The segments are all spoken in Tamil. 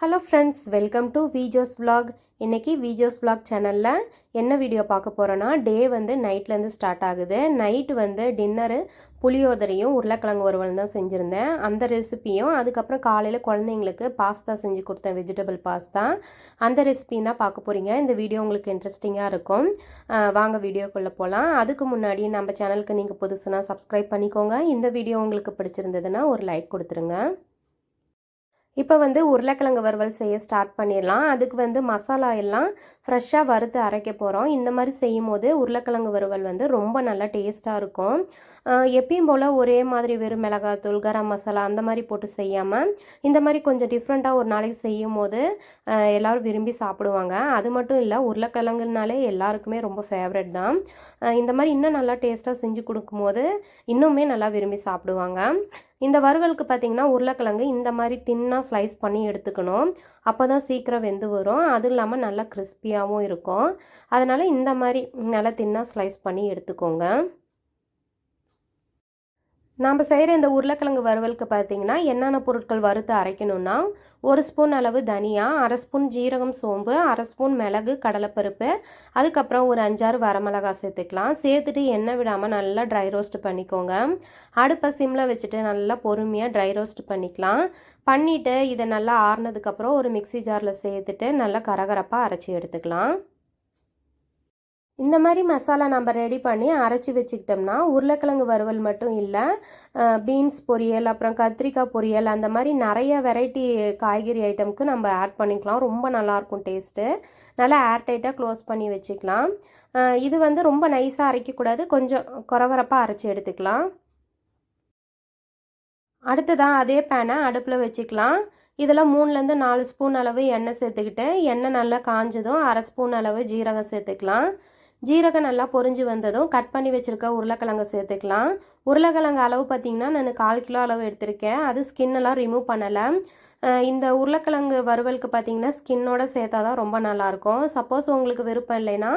Hello friends welcome to Vijos vlog. இன்றைக்கி விஜோஸ் ப்ளாக் சேனலில் என்ன வீடியோ பார்க்க போகிறோன்னா டே வந்து நைட்லேருந்து ஸ்டார்ட் ஆகுது. நைட் வந்து டின்னரு புளியோதரையும் உருளைக்கிழங்கு வறுவல் தான் செஞ்சுருந்தேன். அந்த ரெசிப்பியும் அதுக்கப்புறம் காலையில் குழந்தைங்களுக்கு பாஸ்தா செஞ்சு கொடுத்தேன் வெஜிடபிள் பாஸ்தா அந்த ரெசிபியும் தான் பார்க்க போகிறீங்க இந்த வீடியோ உங்களுக்கு இன்ட்ரெஸ்டிங்காக இருக்கும். வாங்க வீடியோக்குள்ளே போகலாம் அதுக்கு முன்னாடி நம்ம சேனலுக்கு நீங்கள் புதுசுனா சப்ஸ்கிரைப் பண்ணிக்கோங்க. இந்த வீடியோ உங்களுக்கு பிடிச்சிருந்ததுன்னா ஒரு லைக் கொடுத்துருங்க. இப்போ வந்து உருளைக்கிழங்கு வறுவல் செய்ய ஸ்டார்ட் பண்ணிடலாம். அதுக்கு வந்து மசாலா எல்லாம் ஃப்ரெஷ்ஷாக வறுத்து அரைக்க போகிறோம் இந்த மாதிரி செய்யும் போது உருளைக்கிழங்கு வறுவல் வந்து ரொம்ப நல்லா டேஸ்ட்டாக இருக்கும். எப்பயும் போல் ஒரே மாதிரி வெறும் மிளகாத்தூள் கரம் மசாலா அந்த மாதிரி போட்டு செய்யாமல் இந்த மாதிரி கொஞ்சம் டிஃப்ரெண்ட்டாக ஒரு நாளைக்கு செய்யும் போது எல்லோரும் விரும்பி சாப்பிடுவாங்க. அது மட்டும் இல்லை உருளைக்கிழங்குனாலே எல்லாருக்குமே ரொம்ப ஃபேவரட் தான். இந்த மாதிரி இன்னும் நல்லா டேஸ்ட்டாக செஞ்சு கொடுக்கும்போது இன்னுமே நல்லா விரும்பி சாப்பிடுவாங்க. இந்த வறுவலுக்கு பார்த்தீங்கன்னா உருளைக்கிழங்கு இந்த மாதிரி தின்னாக ஸ்லைஸ் பண்ணி எடுத்துக்கணும். அப்போ தான் சீக்கிரம் வெந்து வரும். அதுவும் இல்லாமல் நல்லா கிறிஸ்பியாகவும் இருக்கும். அதனால் இந்த மாதிரி நல்லா தின்னாக ஸ்லைஸ் பண்ணி எடுத்துக்கோங்க. நாம் செய்கிற இந்த உருளைக்கிழங்கு வறுவலுக்கு பார்த்தீங்கன்னா என்னென்ன பொருட்கள் வறுத்து அரைக்கணும்னா ஒரு ஸ்பூன் அளவு தனியா அரை ஸ்பூன் ஜீரகம் சோம்பு அரை ஸ்பூன் மிளகு கடலைப்பருப்பு அதுக்கப்புறம் ஒரு அஞ்சாறு வரமிளகா சேர்த்துக்கலாம். சேர்த்துட்டு எண்ணெய் விடாமல் நல்லா ட்ரை ரோஸ்ட் பண்ணிக்கோங்க. அடுப்பை சிம்மில் வச்சுட்டு நல்லா பொறுமையாக ட்ரை ரோஸ்ட் பண்ணிக்கலாம். பண்ணிவிட்டு இதை நல்லா ஆறுனதுக்கப்புறம் ஒரு மிக்ஸி ஜாரில் சேர்த்துட்டு நல்லா கரகரப்பாக அரைச்சி எடுத்துக்கலாம். இந்த மாதிரி மசாலா நம்ம ரெடி பண்ணி அரைச்சி வச்சுக்கிட்டோம்னா உருளைக்கிழங்கு வறுவல் மட்டும் இல்லை பீன்ஸ் பொரியல் அப்புறம் கத்திரிக்காய் பொரியல் அந்த மாதிரி நிறைய வெரைட்டி காய்கறி ஐட்டம்க்கு நம்ம ஆட் பண்ணிக்கலாம். ரொம்ப நல்லாயிருக்கும் டேஸ்ட்டு நல்லா ஏர்டைட்டாக க்ளோஸ் பண்ணி வச்சுக்கலாம். இது வந்து ரொம்ப நைஸாக அரைக்கக்கூடாது. கொஞ்சம் குறவரப்பாக அரைச்சி எடுத்துக்கலாம். அடுத்ததாக அதே பேனை அடுப்பில் வச்சுக்கலாம். இதில் மூணுலேருந்து நாலு ஸ்பூன் அளவு எண்ணெய் சேர்த்துக்கிட்டு எண்ணெய் நல்லா காஞ்சதும் அரை ஸ்பூன் அளவு ஜீரகம் சேர்த்துக்கலாம். ஜீரகம் நல்லா பொரிஞ்சு வந்ததும் கட் பண்ணி வச்சுருக்க உருளைக்கிழங்கு சேர்த்துக்கலாம். உருளைக்கிழங்கு அளவு பார்த்திங்கன்னா நான் கால் கிலோ அளவு எடுத்திருக்கேன். அது ஸ்கின்னெல்லாம் ரிமூவ் பண்ணலை. இந்த உருளைக்கிழங்கு வறுவலுக்கு பார்த்தீங்கன்னா ஸ்கின்னோட சேர்த்தா தான் ரொம்ப நல்லாயிருக்கும் சப்போஸ் உங்களுக்கு விருப்பம் இல்லைன்னா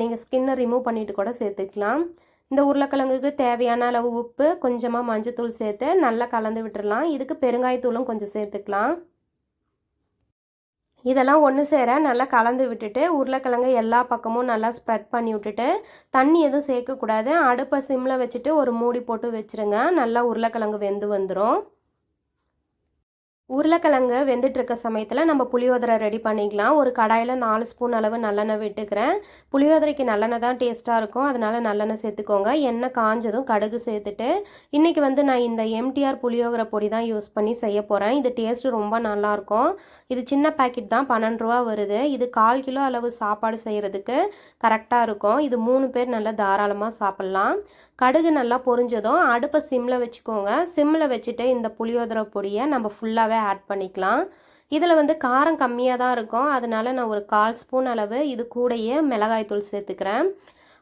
நீங்கள் ஸ்கின்னை ரிமூவ் பண்ணிவிட்டு கூட சேர்த்துக்கலாம். இந்த உருளைக்கிழங்குக்கு தேவையான அளவு உப்பு கொஞ்சமாக மஞ்சத்தூள் சேர்த்து நல்லா கலந்து விட்டுடலாம் இதுக்கு பெருங்காயத்தூளும் கொஞ்சம் சேர்த்துக்கலாம். இதெல்லாம் ஒன்று சேர நல்லா கலந்து விட்டுட்டு உருளைக்கிழங்கு எல்லா பக்கமும் நல்லா ஸ்ப்ரெட் பண்ணி விட்டுட்டு தண்ணி எதுவும் சேர்க்கக்கூடாது. அடுப்பை சிம்மில் வச்சுட்டு ஒரு மூடி போட்டு வச்சுருங்க. நல்லா உருளைக்கிழங்கு வெந்து வந்துடும் உருளைக்கிழங்கு வெந்துட்டுருக்க சமயத்தில் நம்ம புளியோதரை ரெடி பண்ணிக்கலாம். ஒரு கடாயில் நாலு ஸ்பூன் அளவு நல்லெண்ணெய் விட்டுக்கிறேன். புளியோதரைக்கு நல்லெண்ணெய் தான் டேஸ்ட்டாக இருக்கும். அதனால் நல்லெண்ணெய் சேர்த்துக்கோங்க. எண்ணெய் காஞ்சதும் கடுகு சேர்த்துட்டு இன்றைக்கி வந்து நான் இந்த எம்டிஆர் புளியோதரை பொடி தான் யூஸ் பண்ணி செய்ய போகிறேன் இது டேஸ்ட்டு ரொம்ப நல்லாயிருக்கும். இது சின்ன பேக்கெட் தான் பன்னெண்டு ரூபா வருது. இது கால் கிலோ அளவு சாப்பாடு செய்கிறதுக்கு கரெக்டாக இருக்கும். இது மூணு பேர் நல்லா தாராளமாக சாப்பிட்லாம். கடுகு நல்லா பொரிஞ்சதும் அடுப்பை சிம்மில் வச்சுக்கோங்க. சிம்மில் வச்சுட்டு இந்த புளியோதரை பொடியை நம்ம ஃபுல்லாகவே ஆட் பண்ணிக்கலாம். இதில் வந்து காரம் கம்மியாக தான் இருக்கும். அதனால நான் ஒரு கால் ஸ்பூன் அளவு இது கூடயே மிளகாய்த்தூள் சேர்த்துக்கிறேன்.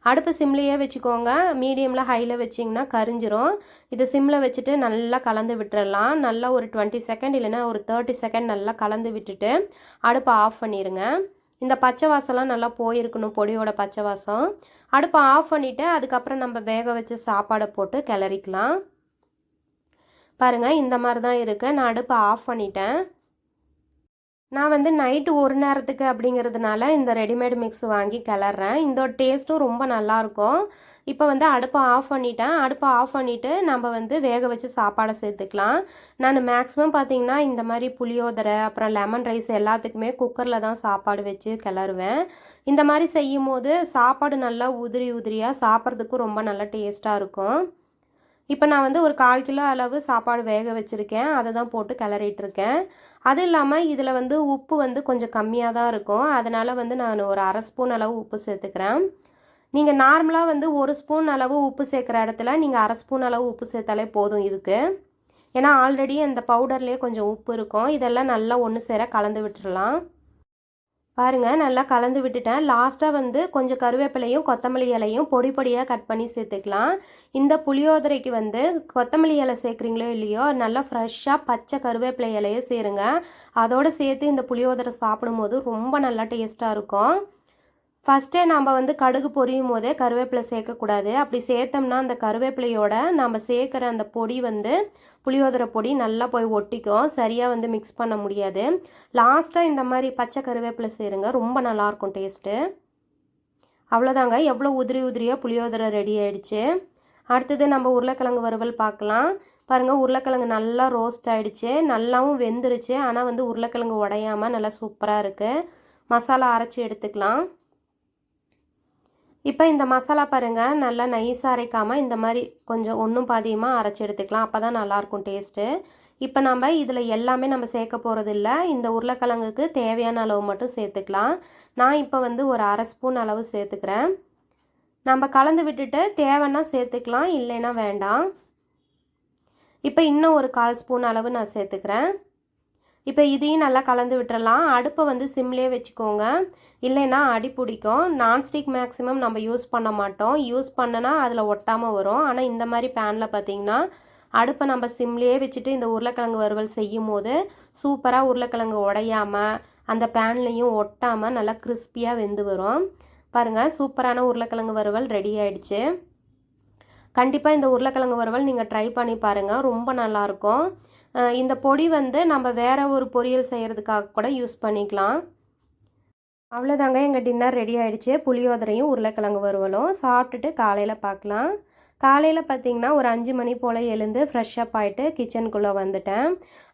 அடுப்பு சிம்லேயே வச்சுக்கோங்க. மீடியமில் ஹையில் வச்சிங்கன்னா கரிஞ்சிரும். இதை சிம்மில் வச்சுட்டு நல்லா கலந்து விட்டுறலாம். நல்லா ஒரு டுவெண்ட்டி செகண்ட் இல்லைன்னா ஒரு தேர்ட்டி செகண்ட் நல்லா கலந்து விட்டுட்டு அடுப்பை ஆஃப் பண்ணிடுங்க இந்த பச்சை வாசம்லாம் நல்லா போயிருக்கணும் பொடியோட பச்சை வாசம். அடுப்பை ஆஃப் பண்ணிவிட்டு அதுக்கப்புறம் நம்ம வேக வச்ச சாப்பாடை போட்டு கிளறிக்கலாம். பாருங்கள் இந்த மாதிரி தான் இருக்குது நான் அடுப்பை ஆஃப் பண்ணிட்டேன். நான் வந்து நைட்டு ஒரு நேரத்துக்கு அப்படிங்கிறதுனால இந்த ரெடிமேட் மிக்ஸ் வாங்கி கிளறேன். இந்த டேஸ்ட்டும் ரொம்ப நல்லாயிருக்கும். இப்போ வந்து அடுப்பை ஆஃப் பண்ணிட்டேன். அடுப்பை ஆஃப் பண்ணிவிட்டு நம்ம வந்து வேக வச்சு சாப்பாடை சேர்த்துக்கலாம். நான் மேக்ஸிமம் பார்த்தீங்கன்னா இந்த மாதிரி புளியோதரை அப்புறம் லெமன் ரைஸ் எல்லாத்துக்குமே குக்கரில் தான் சாப்பாடு வச்சு கிளறுவேன். இந்த மாதிரி செய்யும் போது சாப்பாடு நல்லா உதிரி உதிரியாக சாப்பிட்றதுக்கும் ரொம்ப நல்லா டேஸ்ட்டாக இருக்கும். இப்போ நான் வந்து ஒரு கால் கிலோ அளவு சாப்பாடு வேக வச்சுருக்கேன். அதை தான் போட்டு கிளறிட்டுருக்கேன். அது இல்லாமல் இதில் வந்து உப்பு வந்து கொஞ்சம் கம்மியாக தான் இருக்கும். அதனால் வந்து நான் ஒரு அரை ஸ்பூன் அளவு உப்பு சேர்த்துக்கிறேன். நீங்கள் நார்மலாக வந்து ஒரு ஸ்பூன் அளவு உப்பு சேர்க்குற இடத்துல நீங்கள் அரை ஸ்பூன் அளவு உப்பு சேர்த்தாலே போதும் இதுக்கு. ஏன்னா ஆல்ரெடி அந்த பவுடர்லேயே கொஞ்சம் உப்பு இருக்கும். இதெல்லாம் நல்லா ஒன்று சேர கலந்து விட்டுடலாம் பாருங்கள் நல்லா கலந்து விட்டுட்டேன். லாஸ்ட்டாக வந்து கொஞ்சம் கருவேப்பிலையும் கொத்தமல்லி இலையும் பொடி பொடியாக கட் பண்ணி சேர்த்துக்கலாம். இந்த புளியோதரைக்கு வந்து கொத்தமல்லி இலை சேர்க்குறீங்களோ இல்லையோ நல்லா ஃப்ரெஷ்ஷாக பச்சை கருவேப்பிலை இலையை சேருங்க. அதோடு சேர்த்து இந்த புளியோதரை சாப்பிடும்போது ரொம்ப நல்லா டேஸ்ட்டாக இருக்கும். ஃபஸ்ட்டே நாம் வந்து கடுகு பொரியும் போதே கருவேப்பிலை சேர்க்கக்கூடாது. அப்படி சேர்த்தோம்னா அந்த கருவேப்பிலையோட நம்ம சேர்க்குற அந்த பொடி வந்து புளியோதரை பொடி நல்லா போய் ஒட்டிக்கும். சரியாக வந்து மிக்ஸ் பண்ண முடியாது. லாஸ்ட்டாக இந்த மாதிரி பச்சை கருவேப்பிலை சேருங்க. ரொம்ப நல்லாயிருக்கும் டேஸ்ட்டு அவ்வளோதாங்க எவ்வளோ உதிரி உதிரியாக புளியோதரை ரெடி ஆகிடுச்சு அடுத்தது நம்ம உருளைக்கிழங்கு வறுவல் பார்க்கலாம். பாருங்கள் உருளைக்கிழங்கு நல்லா ரோஸ்ட் ஆகிடுச்சு நல்லாவும் வெந்துருச்சு. ஆனால் வந்து உருளைக்கிழங்கு உடையாமல் நல்லா சூப்பராக இருக்குது மசாலா அரைச்சி எடுத்துக்கலாம். இப்போ இந்த மசாலா பாருங்கள் நல்லா நைஸாக அரைக்காமல் இந்த மாதிரி கொஞ்சம் ஒன்றும் பாதியமாக அரைச்சி எடுத்துக்கலாம். அப்போ தான் நல்லாயிருக்கும் டேஸ்ட்டு இப்போ நம்ம இதில் எல்லாமே நம்ம சேர்க்க போகிறது இல்லை. இந்த உருளைக்கிழங்குக்கு தேவையான அளவு மட்டும் சேர்த்துக்கலாம். நான் இப்போ வந்து ஒரு அரை ஸ்பூன் அளவு சேர்த்துக்கிறேன். நம்ம கலந்து விட்டுட்டு தேவைன்னா சேர்த்துக்கலாம் இல்லைன்னா வேண்டாம். இப்போ இன்னும் ஒரு கால் ஸ்பூன் அளவு நான் சேர்த்துக்கிறேன். இப்போ இதையும் நல்லா கலந்து விட்டுறலாம். அடுப்பை வந்து சிம்லேயே வச்சுக்கோங்க. இல்லைன்னா அடி பிடிக்கும். நான்ஸ்டிக் மேக்ஸிமம் நம்ம யூஸ் பண்ண மாட்டோம். யூஸ் பண்ணனா அதில் ஒட்டாமல் வரும். ஆனால் இந்த மாதிரி பேனில் பார்த்தீங்கன்னா அடுப்பை நம்ம சிம்லேயே வச்சுட்டு இந்த உருளைக்கிழங்கு வறுவல் செய்யும் போது சூப்பராக உருளைக்கிழங்கு உடையாமல் அந்த பேன்லேயும் ஒட்டாமல் நல்லா கிறிஸ்பியாக வெந்து வரும். பாருங்கள் சூப்பரான உருளைக்கிழங்கு வறுவல் ரெடி ஆயிடுச்சு. கண்டிப்பாக இந்த உருளைக்கிழங்கு வறுவல் நீங்கள் ட்ரை பண்ணி பாருங்கள் ரொம்ப நல்லாயிருக்கும் இந்த பொடி வந்து நம்ம வேறு ஒரு பொரியல் செய்கிறதுக்காக கூட யூஸ் பண்ணிக்கலாம். அவ்வளோதாங்க எங்கள் டின்னர் ரெடி ஆகிடுச்சு புளியோதரையும் உருளைக்கிழங்கு வறுவலும் சாப்பிட்டுட்டு காலையில் பார்க்கலாம் காலையில் பார்த்தீங்கன்னா ஒரு அஞ்சு மணி போல் எழுந்து ஃப்ரெஷ்ஷப் ஆகிட்டு கிச்சனுக்குள்ளே வந்துட்டேன்.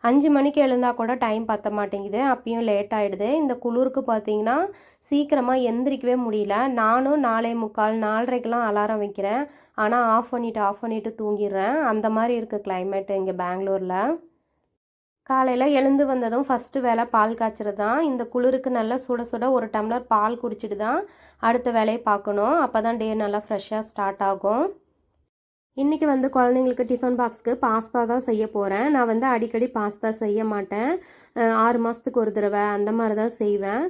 அஞ்சு மணிக்கு எழுந்தால் கூட டைம் பற்ற மாட்டேங்குது. அப்பயும் லேட் ஆகிடுது இந்த குளிருக்கு பார்த்தீங்கன்னா சீக்கிரமாக எந்திரிக்கவே முடியல. நானும் நாலே முக்கால் நாலரைக்கெலாம் அலாரம் வைக்கிறேன். ஆனால் ஆஃப் பண்ணிவிட்டு ஆஃப் பண்ணிவிட்டு தூங்கிடுறேன். அந்த மாதிரி இருக்குது கிளைமேட் இங்கே பெங்களூரில். காலையில் எழுந்து வந்ததும் ஃபஸ்ட்டு வேலை பால் காய்ச்சறது தான் இந்த குளிருக்கு நல்லா சுட சுட ஒரு டம்ளர் பால் குடிச்சிட்டு தான் அடுத்த வேலையை பார்க்கணும். அப்போ தான் டே நல்லா ஃப்ரெஷ்ஷாக ஸ்டார்ட் ஆகும். இன்றைக்கி வந்து குழந்தைங்களுக்கு டிஃபன் பாக்ஸ்க்கு பாஸ்தா தான் செய்ய போகிறேன் நான் வந்து அடிக்கடி பாஸ்தா செய்ய மாட்டேன். ஆறு மாதத்துக்கு ஒரு தடவை அந்த மாதிரி தான் செய்வேன்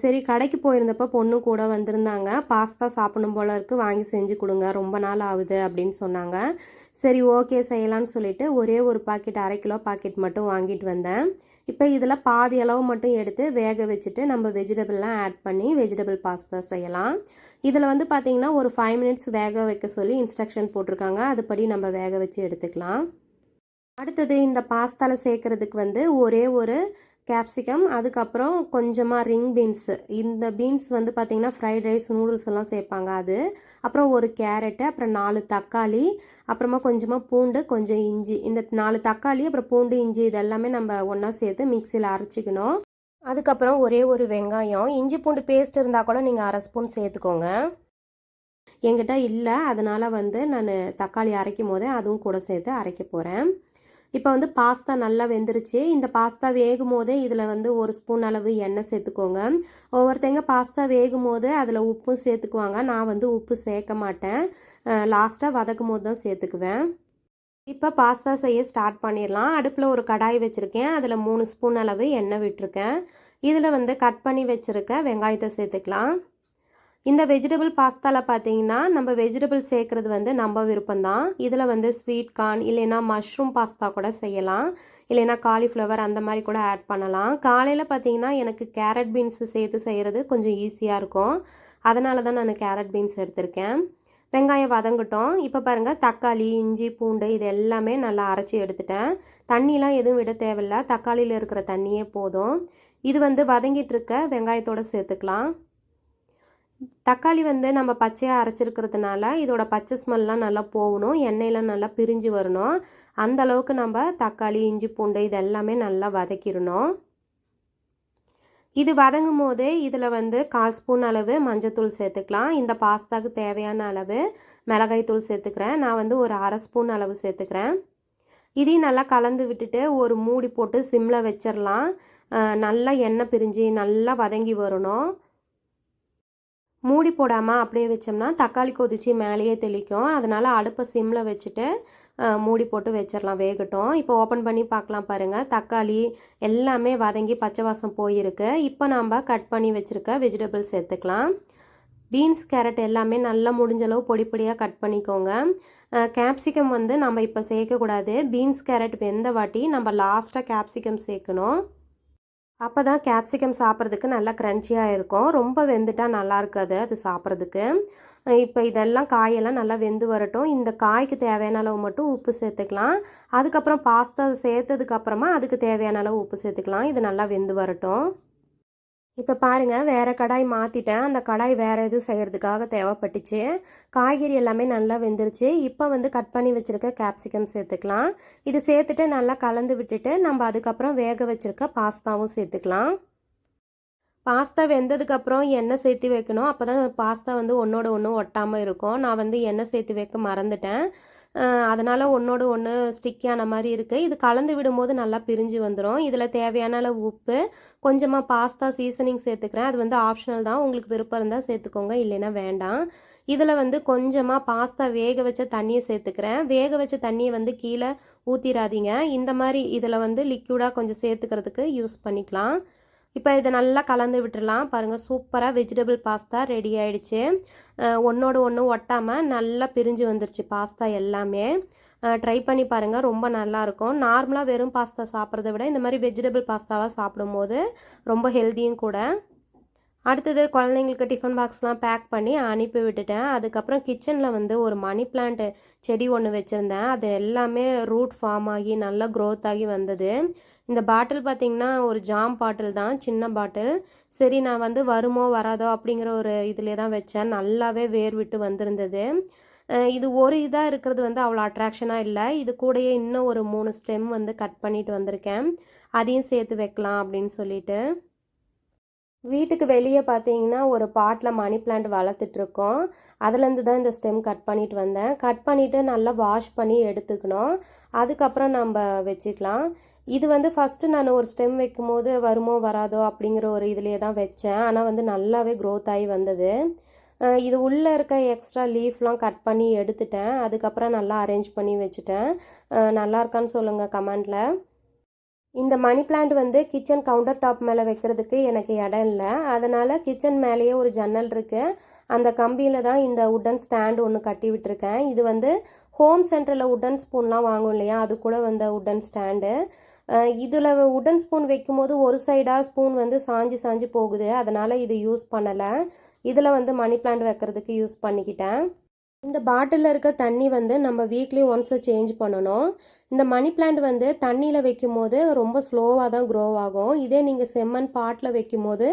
சரி கடைக்கு போயிருந்தப்போ பொண்ணு கூட வந்திருந்தாங்க. பாஸ்தா சாப்பிடும் போல இருக்குது வாங்கி செஞ்சு கொடுங்க. ரொம்ப நாள் ஆகுது அப்படின்னு சொன்னாங்க. சரி ஓகே செய்யலான்னு சொல்லிட்டு ஒரே ஒரு பாக்கெட் அரை கிலோ பாக்கெட் மட்டும் வாங்கிட்டு வந்தேன். இப்போ இதில் பாதி அளவு மட்டும் எடுத்து வேக வச்சுட்டு நம்ம வெஜிடபிள்லாம் ஆட் பண்ணி வெஜிடபிள் பாஸ்தா செய்யலாம். இதில் வந்து பார்த்திங்கன்னா ஒரு ஃபைவ் மினிட்ஸ் வேக வைக்க சொல்லி இன்ஸ்ட்ரக்ஷன் போட்டிருக்காங்க. அதுபடி நம்ம வேக வச்சு எடுத்துக்கலாம். அடுத்தது இந்த பாஸ்தாவில் சேர்க்குறதுக்கு வந்து ஒரே ஒரு கேப்சிகம் அதுக்கப்புறம் கொஞ்சமாக ரிங் பீன்ஸு இந்த பீன்ஸ் வந்து பார்த்திங்கன்னா ஃப்ரைட் ரைஸ் நூடுல்ஸ் எல்லாம் சேர்ப்பாங்க அது. அப்புறம் ஒரு கேரட்டு அப்புறம் நாலு தக்காளி அப்புறமா கொஞ்சமாக பூண்டு கொஞ்சம் இஞ்சி. இந்த நாலு தக்காளி அப்புறம் பூண்டு இஞ்சி இதெல்லாமே நம்ம ஒன்றா சேர்த்து மிக்சியில் அரைச்சிக்கணும். அதுக்கப்புறம் ஒரே ஒரு வெங்காயம் இஞ்சி பூண்டு பேஸ்ட் இருந்தால் கூட நீங்கள் அரை ஸ்பூன் சேர்த்துக்கோங்க. என்கிட்ட இல்லை அதனால் வந்து நான் தக்காளி அரைக்கும் போதே அதுவும் கூட சேர்த்து அரைக்க போகிறேன் இப்போ வந்து பாஸ்தா நல்லா வெந்துருச்சு. இந்த பாஸ்தா வேகும் போதே இதில் வந்து ஒரு ஸ்பூன் அளவு எண்ணெய் சேர்த்துக்கோங்க. ஒவ்வொருத்தங்க பாஸ்தா வேகும் போது அதில் உப்பும் சேர்த்துக்குவாங்க. நான் வந்து உப்பு சேர்க்க மாட்டேன். லாஸ்ட்டாக வதக்கும் போது தான் சேர்த்துக்குவேன். இப்போ பாஸ்தா செய்ய ஸ்டார்ட் பண்ணிடலாம். அடுப்பில் ஒரு கடாய் வச்சுருக்கேன். அதில் மூணு ஸ்பூன் அளவு எண்ணெய் விட்டுருக்கேன். இதில் வந்து கட் பண்ணி வச்சுருக்க வெங்காயத்தை சேர்த்துக்கலாம். இந்த வெஜிடபிள் பாஸ்தாவில் பார்த்தீங்கன்னா நம்ம வெஜிடபிள் சேர்க்குறது வந்து நம்ம விருப்பம்தான். இதில் வந்து ஸ்வீட் கார்ன் இல்லைன்னா மஷ்ரூம் பாஸ்தா கூட செய்யலாம். இல்லைன்னா காலிஃப்ளவர் அந்த மாதிரி கூட ஆட் பண்ணலாம். காலையில் பார்த்தீங்கன்னா எனக்கு கேரட் பீன்ஸு சேர்த்து செய்கிறது கொஞ்சம் ஈஸியாக இருக்கும். அதனால தான் நான் கேரட் பீன்ஸ் எடுத்திருக்கேன். வெங்காயம் வதங்கட்டும் இப்போ பாருங்கள் தக்காளி இஞ்சி பூண்டு இது எல்லாமே நல்லா அரைச்சி எடுத்துட்டேன். தண்ணிலாம் எதுவும் விட தேவையில்ல. தக்காளியில் இருக்கிற தண்ணியே போதும். இது வந்து வதங்கிட்டு இருக்க வெங்காயத்தோடு சேர்த்துக்கலாம். தக்காளி வந்து நம்ம பச்சையாக அரைச்சிருக்கிறதுனால இதோட பச்சை ஸ்மெல்லாம் நல்லா போகணும். எண்ணெயெலாம் நல்லா பிரிஞ்சு வரணும். அந்த அளவுக்கு நம்ம தக்காளி இஞ்சி பூண்டு இது எல்லாமே நல்லா வதக்கிடணும். இது வதங்கும் போதே இதில் வந்து கால் ஸ்பூன் அளவு மஞ்சத்தூள் சேர்த்துக்கலாம். இந்த பாஸ்தாவுக்கு தேவையான அளவு மிளகாய் தூள் சேர்த்துக்கிறேன். நான் வந்து ஒரு அரை ஸ்பூன் அளவு சேர்த்துக்கிறேன். இதையும் நல்லா கலந்து விட்டுட்டு ஒரு மூடி போட்டு சிம்மில் வச்சிடலாம் நல்லா எண்ணெய் பிரிஞ்சு நல்லா வதங்கி வரணும். மூடி போடாமல் அப்படியே வச்சோம்னா தக்காளி கொதிச்சு மேலேயே தெளிக்கும். அதனால் அடுப்பை சிம்மில் வச்சுட்டு மூடி போட்டு வச்சிடலாம் வேகட்டும். இப்போ ஓப்பன் பண்ணி பார்க்கலாம் பாருங்கள் தக்காளி எல்லாமே வதங்கி பச்சை வாசம் போயிருக்கு. இப்போ நம்ம கட் பண்ணி வச்சுருக்க வெஜிடபிள்ஸ் சேர்த்துக்கலாம் பீன்ஸ் கேரட் எல்லாமே நல்லா முடிஞ்சளவு பொடி பொடியாக கட் பண்ணிக்கோங்க. கேப்சிகம் வந்து நம்ம இப்போ சேர்க்கக்கூடாது. பீன்ஸ் கேரட் வெந்த வாட்டி நம்ம லாஸ்ட்டாக கேப்சிகம் சேர்க்கணும். அப்போ தான் கேப்சிகம் சாப்பிட்றதுக்கு நல்லா க்ரன்ச்சியாக இருக்கும். ரொம்ப வெந்துட்டா நல்லா இருக்காது அது சாப்பிட்றதுக்கு. இப்போ இதெல்லாம் காயெல்லாம் நல்லா வெந்து வரட்டும். இந்த காய்க்கு தேவையான அளவு மட்டும் உப்பு சேர்த்துக்கலாம். அதுக்கப்புறம் பாஸ்தா சேர்த்ததுக்கப்புறமா அதுக்கு தேவையான அளவு உப்பு சேர்த்துக்கலாம். இது நல்லா வெந்து வரட்டும். இப்போ பாருங்கள் வேறு கடாய் மாற்றிட்டேன் அந்த கடாய் வேறு எதுவும் செய்கிறதுக்காக தேவைப்பட்டுச்சு. காய்கறி எல்லாமே நல்லா வெந்துருச்சு. இப்போ வந்து கட் பண்ணி வச்சுருக்க கேப்சிகம் சேர்த்துக்கலாம். இது சேர்த்துட்டு நல்லா கலந்து விட்டுட்டு நம்ம அதுக்கப்புறம் வேக வச்சுருக்க பாஸ்தாவும் சேர்த்துக்கலாம். பாஸ்தா வெந்ததுக்கப்புறம் எண்ணெய் சேர்த்து வைக்கணும். அப்போ தான் பாஸ்தா வந்து ஒன்றோட ஒன்று ஒட்டாமல் இருக்கும். நான் வந்து எண்ணெய் சேர்த்து வைக்க மறந்துட்டேன். அதனால் ஒன்றோடு ஒன்று ஸ்டிக்கியான மாதிரி இருக்குது இது கலந்து விடும்போது நல்லா பிரிஞ்சு வந்துடும் இதில் தேவையான அளவு உப்பு கொஞ்சமாக பாஸ்தா சீசனிங் சேர்த்துக்கிறேன். அது வந்து ஆப்ஷனல் தான். உங்களுக்கு விருப்பம் இருந்தால் சேர்த்துக்கோங்க இல்லைன்னா வேண்டாம். இதில் வந்து கொஞ்சமாக பாஸ்தா வேக வச்ச தண்ணியை சேர்த்துக்கிறேன். வேக வச்ச தண்ணியை வந்து கீழே ஊற்றிடாதீங்க இந்த மாதிரி இதில் வந்து லிக்யூடாக கொஞ்சம் சேர்த்துக்கிறதுக்கு யூஸ் பண்ணிக்கலாம். இப்போ இதை நல்லா கலந்து விட்டுடலாம் பாருங்கள் சூப்பராக வெஜிடபிள் பாஸ்தா ரெடி ஆயிடுச்சு. ஒன்றோடு ஒன்று ஒட்டாமல் நல்லா பிரிஞ்சு வந்துருச்சு பாஸ்தா எல்லாமே. ட்ரை பண்ணி பாருங்கள் ரொம்ப நல்லாயிருக்கும் நார்மலாக வெறும் பாஸ்தா சாப்பிட்றத விட இந்த மாதிரி வெஜிடபிள் பாஸ்தாவாக சாப்பிடும்போது ரொம்ப ஹெல்த்தியும் கூட. அடுத்தது குழந்தைங்களுக்கு டிஃபன் பாக்ஸ்லாம் பேக் பண்ணி அனுப்பி விட்டுட்டேன். அதுக்கப்புறம் கிச்சனில் வந்து ஒரு மணி பிளான்ட்டு செடி ஒன்று வச்சுருந்தேன். அது எல்லாமே ரூட் ஃபார்ம் ஆகி நல்லா க்ரோத் ஆகி வந்தது. இந்த பாட்டில் பார்த்திங்கன்னா ஒரு ஜாம் பாட்டில் தான் சின்ன பாட்டில். சரி நான் வந்து வருமோ வராதோ அப்படிங்கிற ஒரு இதிலே தான் வச்சேன். நல்லாவே வேர் விட்டு வந்திருந்தது இது ஒரு இதாக இருக்கிறது வந்து அவ்வளோ அட்ராக்ஷனாக இல்லை. இது கூடயே இன்னும் ஒரு மூணு ஸ்டெம் வந்து கட் பண்ணிட்டு வந்திருக்கேன். அதையும் சேர்த்து வைக்கலாம் அப்படின்னு சொல்லிட்டு. வீட்டுக்கு வெளியே பார்த்தீங்கன்னா ஒரு பாட்டில் மணி பிளான்ட் வளர்த்துட்ருக்கோம். அதுலேருந்து தான் இந்த ஸ்டெம் கட் பண்ணிட்டு வந்தேன். கட் பண்ணிவிட்டு நல்லா வாஷ் பண்ணி எடுத்துக்கணும். அதுக்கப்புறம் நம்ம வச்சுக்கலாம். இது வந்து ஃபஸ்ட்டு நான் ஒரு ஸ்டெம் வைக்கும் போது வருமோ வராதோ அப்படிங்கிற ஒரு இதுலேயே தான் வச்சேன். ஆனால் வந்து நல்லாவே க்ரோத் ஆகி வந்தது. இது உள்ளே இருக்க எக்ஸ்ட்ரா லீஃப்லாம் கட் பண்ணி எடுத்துட்டேன். அதுக்கப்புறம் நல்லா அரேஞ்ச் பண்ணி வச்சுட்டேன். நல்லா இருக்கான்னு சொல்லுங்கள் கமெண்டில் இந்த மணி பிளான்ட் வந்து கிச்சன் கவுண்டர் டாப் மேலே வைக்கிறதுக்கு எனக்கு இடம் இல்லை. அதனால் கிச்சன் மேலேயே ஒரு ஜன்னல் இருக்குது அந்த கம்பியில் தான் இந்த உட்டன் ஸ்டாண்ட் ஒன்று கட்டி விட்டுருக்கேன். இது வந்து ஹோம் சென்டரில் உட்டன் ஸ்பூன்லாம் வாங்கும் இல்லையா? அது கூட வந்த உட்டன் ஸ்டாண்டு இதில் உடன் ஸ்பூன் வைக்கும்போது ஒரு சைடாக ஸ்பூன் வந்து சாஞ்சி சாஞ்சி போகுது. அதனால் இது யூஸ் பண்ணலை. இதில் வந்து மணி பிளான்ட் வைக்கிறதுக்கு யூஸ் பண்ணிக்கிட்டேன். இந்த பாட்டிலில் இருக்க தண்ணி வந்து நம்ம வீக்லி ஒன்ஸ் சேஞ்ச் பண்ணணும். இந்த மணி பிளான்ட் வந்து தண்ணியில் வைக்கும் போது ரொம்ப ஸ்லோவாக தான் க்ரோ ஆகும். இதே நீங்கள் செம்மண் பாட்டில் வைக்கும் போது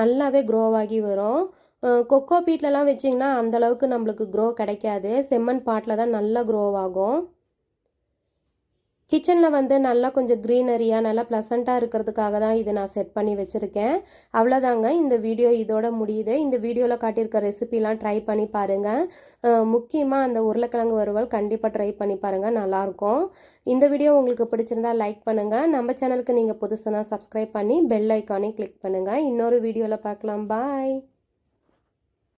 நல்லாவே க்ரோ ஆகி வரும். கொக்கோ பீட்லலாம் வச்சிங்கன்னா அந்தளவுக்கு நம்மளுக்கு க்ரோ கிடைக்காது. செம்மண் பாட்டில் தான் நல்லா க்ரோ ஆகும். கிச்சனில் வந்து நல்லா கொஞ்சம் க்ரீனரியாக நல்லா ப்ளசண்ட்டாக இருக்கிறதுக்காக தான் இதை நான் செட் பண்ணி வச்சுருக்கேன். அவ்வளோதாங்க இந்த வீடியோ இதோட முடியுது. இந்த வீடியோவில் காட்டியிருக்க ரெசிபிலாம் ட்ரை பண்ணி பாருங்கள் முக்கியமாக அந்த உருளைக்கிழங்கு வறுவல் கண்டிப்பாக ட்ரை பண்ணி பாருங்கள் நல்லாயிருக்கும். இந்த வீடியோ உங்களுக்கு பிடிச்சிருந்தா லைக் பண்ணுங்கள் நம்ம சேனலுக்கு நீங்கள் புதுசுனா சப்ஸ்கிரைப் பண்ணி பெல் ஐக்கானே கிளிக் பண்ணுங்கள் இன்னொரு வீடியோவில் பார்க்கலாம். பாய்